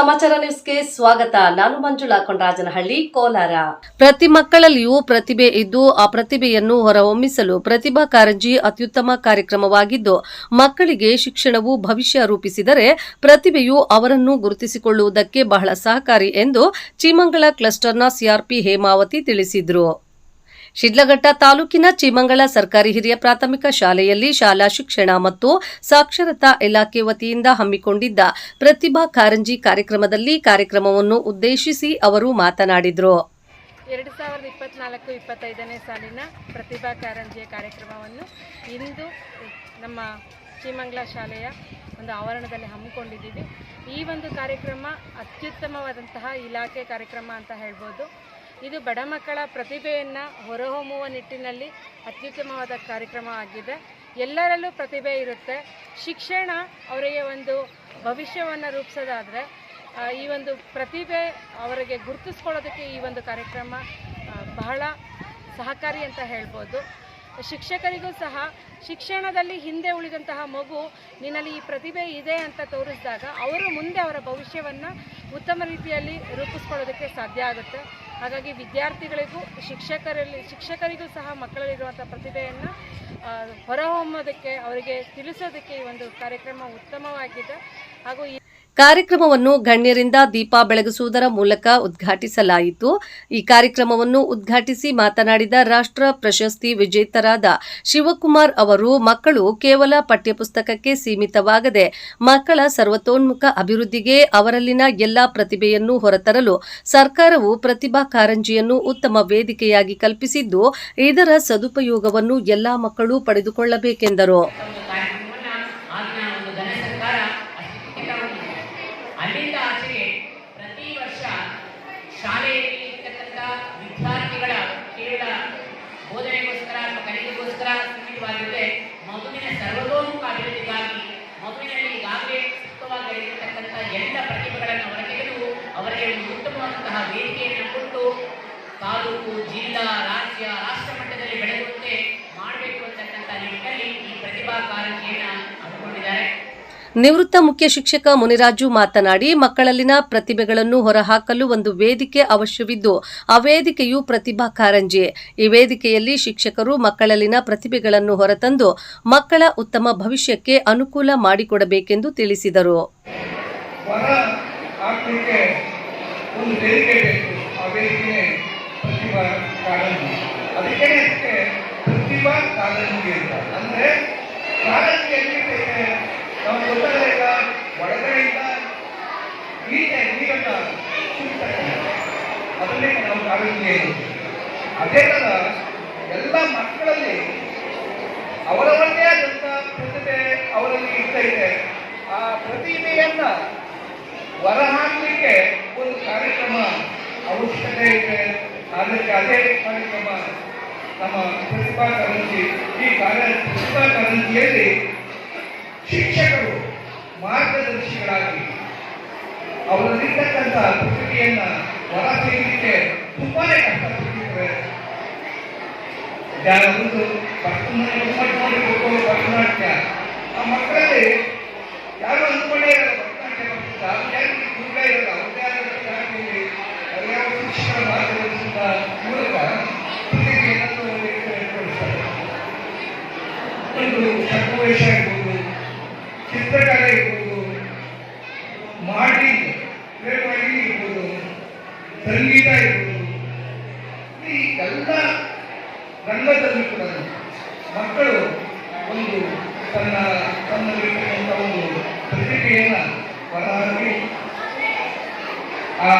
ಸಮಾಚಾರ ನ್ಯೂಸ್ಗೆ ಸ್ವಾಗತ. ನಾನು ಮಂಜುಳಾ ಕೊಂಡರಾಜನಹಳ್ಳಿ ಕೋಲಾರ. ಪ್ರತಿ ಮಕ್ಕಳಲ್ಲಿಯೂ ಪ್ರತಿಭೆ ಇದ್ದು, ಆ ಪ್ರತಿಭೆಯನ್ನು ಹೊರಹೊಮ್ಮಿಸಲು ಪ್ರತಿಭಾ ಕಾರಂಜಿ ಅತ್ಯುತ್ತಮ ಕಾರ್ಯಕ್ರಮವಾಗಿದ್ದು, ಮಕ್ಕಳಿಗೆ ಶಿಕ್ಷಣವು ಭವಿಷ್ಯ ರೂಪಿಸಿದರೆ ಪ್ರತಿಭೆಯು ಅವರನ್ನು ಗುರುತಿಸಿಕೊಳ್ಳುವುದಕ್ಕೆ ಬಹಳ ಸಹಕಾರಿ ಎಂದು ಚೀಮಂಗಳ ಕ್ಲಸ್ಟರ್ನ ಸಿಆರ್ಪಿ ಹೇಮಾವತಿ ತಿಳಿಸಿದರು. ಶಿಡ್ಲಘಟ್ಟ ತಾಲೂಕಿನ ಚಿಮಂಗಳ ಸರ್ಕಾರಿ ಹಿರಿಯ ಪ್ರಾಥಮಿಕ ಶಾಲೆಯಲ್ಲಿ ಶಾಲಾ ಶಿಕ್ಷಣ ಮತ್ತು ಸಾಕ್ಷರತಾ ಇಲಾಖೆ ವತಿಯಿಂದ ಹಮ್ಮಿಕೊಂಡಿದ್ದ ಪ್ರತಿಭಾ ಕಾರಂಜಿ ಕಾರ್ಯಕ್ರಮದಲ್ಲಿ ಕಾರ್ಯಕ್ರಮವನ್ನು ಉದ್ದೇಶಿಸಿ ಅವರು ಮಾತನಾಡಿದರು. ಎರಡು ಸಾವಿರದ ಇಪ್ಪತ್ನಾಲ್ಕು ಇಪ್ಪತ್ತೈದನೇ ಸಾಲಿನ ಪ್ರತಿಭಾ ಕಾರಂಜಿಯ ಕಾರ್ಯಕ್ರಮವನ್ನು ಇಂದು ನಮ್ಮ ಶ್ರೀಮಂಗ್ಲಾ ಶಾಲೆಯ ಒಂದು ಆವರಣದಲ್ಲಿ ಹಮ್ಮಿಕೊಂಡಿದ್ದೀವಿ. ಈ ಒಂದು ಕಾರ್ಯಕ್ರಮ ಅತ್ಯುತ್ತಮವಾದಂತಹ ಇಲಾಖೆ ಕಾರ್ಯಕ್ರಮ ಅಂತ ಹೇಳ್ಬೋದು. ಇದು ಬಡ ಮಕ್ಕಳ ಪ್ರತಿಭೆಯನ್ನು ಹೊರಹೊಮ್ಮುವ ನಿಟ್ಟಿನಲ್ಲಿ ಅತ್ಯುತ್ತಮವಾದ ಕಾರ್ಯಕ್ರಮ ಆಗಿದೆ. ಎಲ್ಲರಲ್ಲೂ ಪ್ರತಿಭೆ ಇರುತ್ತೆ. ಶಿಕ್ಷಣ ಅವರಿಗೆ ಒಂದು ಭವಿಷ್ಯವನ್ನು ರೂಪಿಸೋದಾದರೆ ಈ ಒಂದು ಪ್ರತಿಭೆ ಅವರಿಗೆ ಗುರುತಿಸ್ಕೊಳ್ಳೋದಕ್ಕೆ ಈ ಒಂದು ಕಾರ್ಯಕ್ರಮ ಬಹಳ ಸಹಕಾರಿ ಅಂತ ಹೇಳ್ಬೋದು. ಶಿಕ್ಷಕರಿಗೂ ಸಹ ಶಿಕ್ಷಣದಲ್ಲಿ ಹಿಂದೆ ಉಳಿದಂತಹ ಮಗು ನಿನ್ನಲ್ಲಿ ಈ ಪ್ರತಿಭೆ ಇದೆ ಅಂತ ತೋರಿಸಿದಾಗ ಅವರು ಮುಂದೆ ಅವರ ಭವಿಷ್ಯವನ್ನು ಉತ್ತಮ ರೀತಿಯಲ್ಲಿ ರೂಪಿಸ್ಕೊಳ್ಳೋದಕ್ಕೆ ಸಾಧ್ಯ ಆಗುತ್ತೆ. ಹಾಗಾಗಿ ವಿದ್ಯಾರ್ಥಿಗಳಿಗೂ, ಶಿಕ್ಷಕರಲ್ಲಿ, ಶಿಕ್ಷಕರಿಗೂ ಸಹ ಮಕ್ಕಳಲ್ಲಿರುವಂಥ ಪ್ರತಿಭೆಯನ್ನು ಹೊರಹೊಮ್ಮೋದಕ್ಕೆ, ಅವರಿಗೆ ತಿಳಿಸೋದಕ್ಕೆ ಈ ಒಂದು ಕಾರ್ಯಕ್ರಮ ಉತ್ತಮವಾಗಿದೆ. ಹಾಗೂ ಕಾರ್ಯಕ್ರಮವನ್ನು ಗಣ್ಯರಿಂದ ದೀಪ ಬೆಳಗಿಸುವುದರ ಮೂಲಕ ಉದ್ಘಾಟಿಸಲಾಯಿತು. ಈ ಕಾರ್ಯಕ್ರಮವನ್ನು ಉದ್ಘಾಟಿಸಿ ಮಾತನಾಡಿದ ರಾಷ್ಟ್ರ ಪ್ರಶಸ್ತಿ ವಿಜೇತರಾದ ಶಿವಕುಮಾರ್ ಅವರು, ಮಕ್ಕಳು ಕೇವಲ ಪಠ್ಯಪುಸ್ತಕಕ್ಕೆ ಸೀಮಿತವಾಗದೆ ಮಕ್ಕಳ ಸರ್ವತೋನ್ಮುಖ ಅಭಿವೃದ್ಧಿಗೆ ಅವರಲ್ಲಿನ ಎಲ್ಲಾ ಪ್ರತಿಭೆಯನ್ನು ಹೊರತರಲು ಸರ್ಕಾರವು ಪ್ರತಿಭಾ ಕಾರಂಜಿಯನ್ನು ಉತ್ತಮ ವೇದಿಕೆಯಾಗಿ ಕಲ್ಪಿಸಿದ್ದು, ಇದರ ಸದುಪಯೋಗವನ್ನು ಎಲ್ಲಾ ಮಕ್ಕಳು ಪಡೆದುಕೊಳ್ಳಬೇಕೆಂದರು. ಒಂದು ಉತ್ತಮವಾದಂತಹ ವೇದಿಕೆಯನ್ನು ಕೊಟ್ಟು ತಾಲೂಕು ಜಿಲ್ಲಾ ರಾಜ್ಯ ರಾಷ್ಟ್ರ ಮಟ್ಟದಲ್ಲಿ ಬೆಳೆಯುವಂತೆ ಮಾಡಬೇಕು ಅಂತಕ್ಕಂಥ ನಿಟ್ಟಿನಲ್ಲಿ ಈ ಪ್ರತಿಭಾ ಕಾರಂಜಿಯನ್ನು ಹಮ್ಮಿಕೊಂಡಿದ್ದಾರೆ. ನಿವೃತ್ತ ಮುಖ್ಯ ಶಿಕ್ಷಕ ಮುನಿರಾಜು ಮಾತನಾಡಿ ಮಕ್ಕಳಲ್ಲಿನ ಪ್ರತಿಭೆಗಳನ್ನು ಹೊರಹಾಕಲು ಒಂದು ವೇದಿಕೆ ಅವಶ್ಯವಿದ್ದು ಆ ವೇದಿಕೆಯು ಪ್ರತಿಭಾ ಕಾರಂಜಿ. ಈ ವೇದಿಕೆಯಲ್ಲಿ ಶಿಕ್ಷಕರು ಮಕ್ಕಳಲ್ಲಿನ ಪ್ರತಿಭೆಗಳನ್ನು ಹೊರತಂದು ಮಕ್ಕಳ ಉತ್ತಮ ಭವಿಷ್ಯಕ್ಕೆ ಅನುಕೂಲ ಮಾಡಿಕೊಡಬೇಕೆಂದು ತಿಳಿಸಿದರು. ವೇದಿಕೆ ಬೇಕು ಆ ವೇದಿಕೆ ಪ್ರತಿಭಾ ಕಾರಂಜಿ ಅದಕ್ಕೆ ಪ್ರತಿಭಾ ಕಾರಂಜಿ ಅಂತ ಅಂದ್ರೆ ಕಾರಂಜಿ ಎಲ್ಲಿರ್ತೈತೆ ನಾವು ಗೊತ್ತಲ್ಲ ಈಗ ಒಳಗಡೆಯಿಂದ ಈಚೆ ನೀರನ್ನ ಅದನ್ನೇ ನಾವು ಕಾರಂಜಿ ಅದೇ ಥರ ಎಲ್ಲ ಮಕ್ಕಳಲ್ಲಿ ಅವರವರದೇ ಆದಂಥ ಪ್ರತಿಭೆ ಅವರಲ್ಲಿ ಇರ್ತೈತೆ ಆ ಪ್ರತಿಭೆಯನ್ನ ಹೊರಹಾಕಲಿಕ್ಕೆ ಒಂದು ಕಾರ್ಯಕ್ರಮ ಅವಶ್ಯಕತೆ ಇದೆ. ಅದಕ್ಕೆ ಅದೇ ಕಾರ್ಯಕ್ರಮ ನಮ್ಮ ಪ್ರತಿಭಾ ಕಾರಂಜಿ, ಈ ಕಾರ್ಯ ಪ್ರತಿಭಾ ಕಾರಂಜಿಯಲ್ಲಿ ಶಿಕ್ಷಕರು ಮಾರ್ಗದರ್ಶಿಗಳಾಗಿ ಅವರಲ್ಲಿರ್ತಕ್ಕಂಥ ಪ್ರತಿಭೆಯನ್ನ ಹೊರ ತೆಗೆಯಲಿಕ್ಕೆ ತುಂಬಾನೇ ಕಷ್ಟಪಟ್ಟಿದ್ದಾರೆ. ಯಾರೊಂದು ಭರತನಾಟ್ಯ ಭರತನಾಟ್ಯ. ಆ ಮಕ್ಕಳಲ್ಲಿ ಯಾರು ಅಂದ್ಕೊಂಡೇ ಭರತನಾಟ್ಯ ಯಾರು ಮಕ್ಕಳು ಒಂದು ತನ್ನ ತನ್ನಲ್ಲಿರ್ತಕ್ಕಂಥ ಒಂದು ಪ್ರತಿಭೆಯನ್ನು ಹೊರಹಾಕಿ ಆ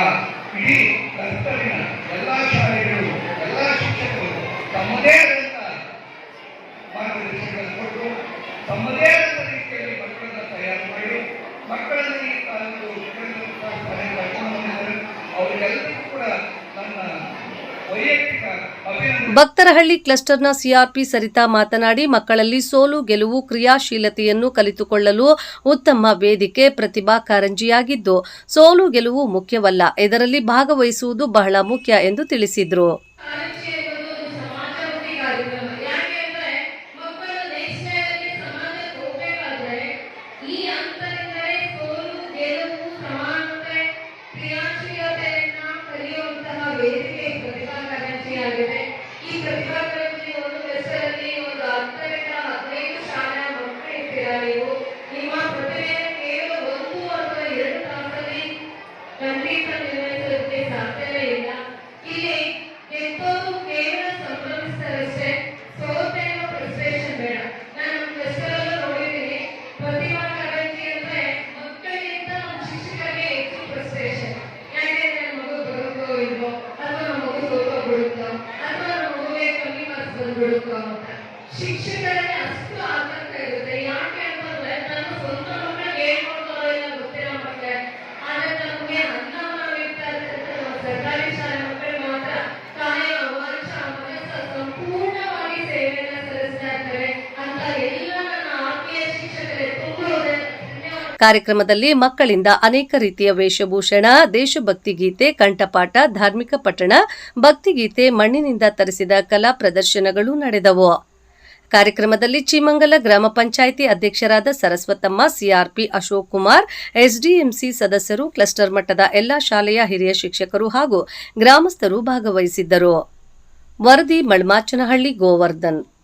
ಭಕ್ತರಹಳ್ಳಿ ಕ್ಲಸ್ಟರ್ನ ಸಿಆರ್ಪಿ ಸರಿತಾ ಮಾತನಾಡಿ, ಮಕ್ಕಳಲ್ಲಿ ಸೋಲು, ಗೆಲುವು, ಕ್ರಿಯಾಶೀಲತೆಯನ್ನು ಕಲಿತುಕೊಳ್ಳಲು ಉತ್ತಮ ವೇದಿಕೆ ಪ್ರತಿಭಾ ಕಾರಂಜಿಯಾಗಿದ್ದು, ಸೋಲು, ಗೆಲುವು ಮುಖ್ಯವಲ್ಲ. ಇದರಲ್ಲಿ ಭಾಗವಹಿಸುವುದು ಬಹಳ ಮುಖ್ಯ ಎಂದು ತಿಳಿಸಿದರು. ಬಂದ್ಬಿಡುತ್ತಾ ಅಥವಾ ಶಿಕ್ಷಕರಿಗೆ ಅಷ್ಟು ಆತಂಕ ಇರುತ್ತೆ. ಯಾಕೆ ಅಂತ ನನ್ನ ಸ್ವಂತ ಮಕ್ಕಳಿಗೆ ಏನ್ ಗೊತ್ತಿಲ್ಲ ಮಕ್ಕಳೇ ಆದ್ರೆ ನಮ್ಗೆ ಅನ್ನ ಮಾಡಿರ್ತಾ ಸರ್ಕಾರಿ ಶಾಲೆ ಮಕ್ಕಳು ಕಾರ್ಯಕ್ರಮದಲ್ಲಿ ಮಕ್ಕಳಿಂದ ಅನೇಕ ರೀತಿಯ ವೇಷಭೂಷಣ, ದೇಶಭಕ್ತಿ ಗೀತೆ, ಕಂಠಪಾಠ, ಧಾರ್ಮಿಕ ಪಠಣ ಭಕ್ತಿಗೀತೆ ಮಣ್ಣಿನಿಂದ ತರಿಸಿದ ಕಲಾ ಪ್ರದರ್ಶನಗಳು ನಡೆದವು. ಕಾರ್ಯಕ್ರಮದಲ್ಲಿ ಚಿಮಂಗಲ ಗ್ರಾಮ ಪಂಚಾಯಿತಿ ಅಧ್ಯಕ್ಷರಾದ ಸರಸ್ವತಮ್ಮ, ಸಿಆರ್ಪಿ ಅಶೋಕ್ ಕುಮಾರ್, ಎಸ್ಡಿಎಂಸಿ ಸದಸ್ಯರು, ಕ್ಲಸ್ಟರ್ ಮಟ್ಟದ ಎಲ್ಲಾ ಶಾಲೆಯ ಹಿರಿಯ ಶಿಕ್ಷಕರು ಹಾಗೂ ಗ್ರಾಮಸ್ಥರು ಭಾಗವಹಿಸಿದ್ದರು. ವರದಿ ಮಳ್ಮಾಚನಹಳ್ಳಿ, ಗೋವರ್ಧನ್.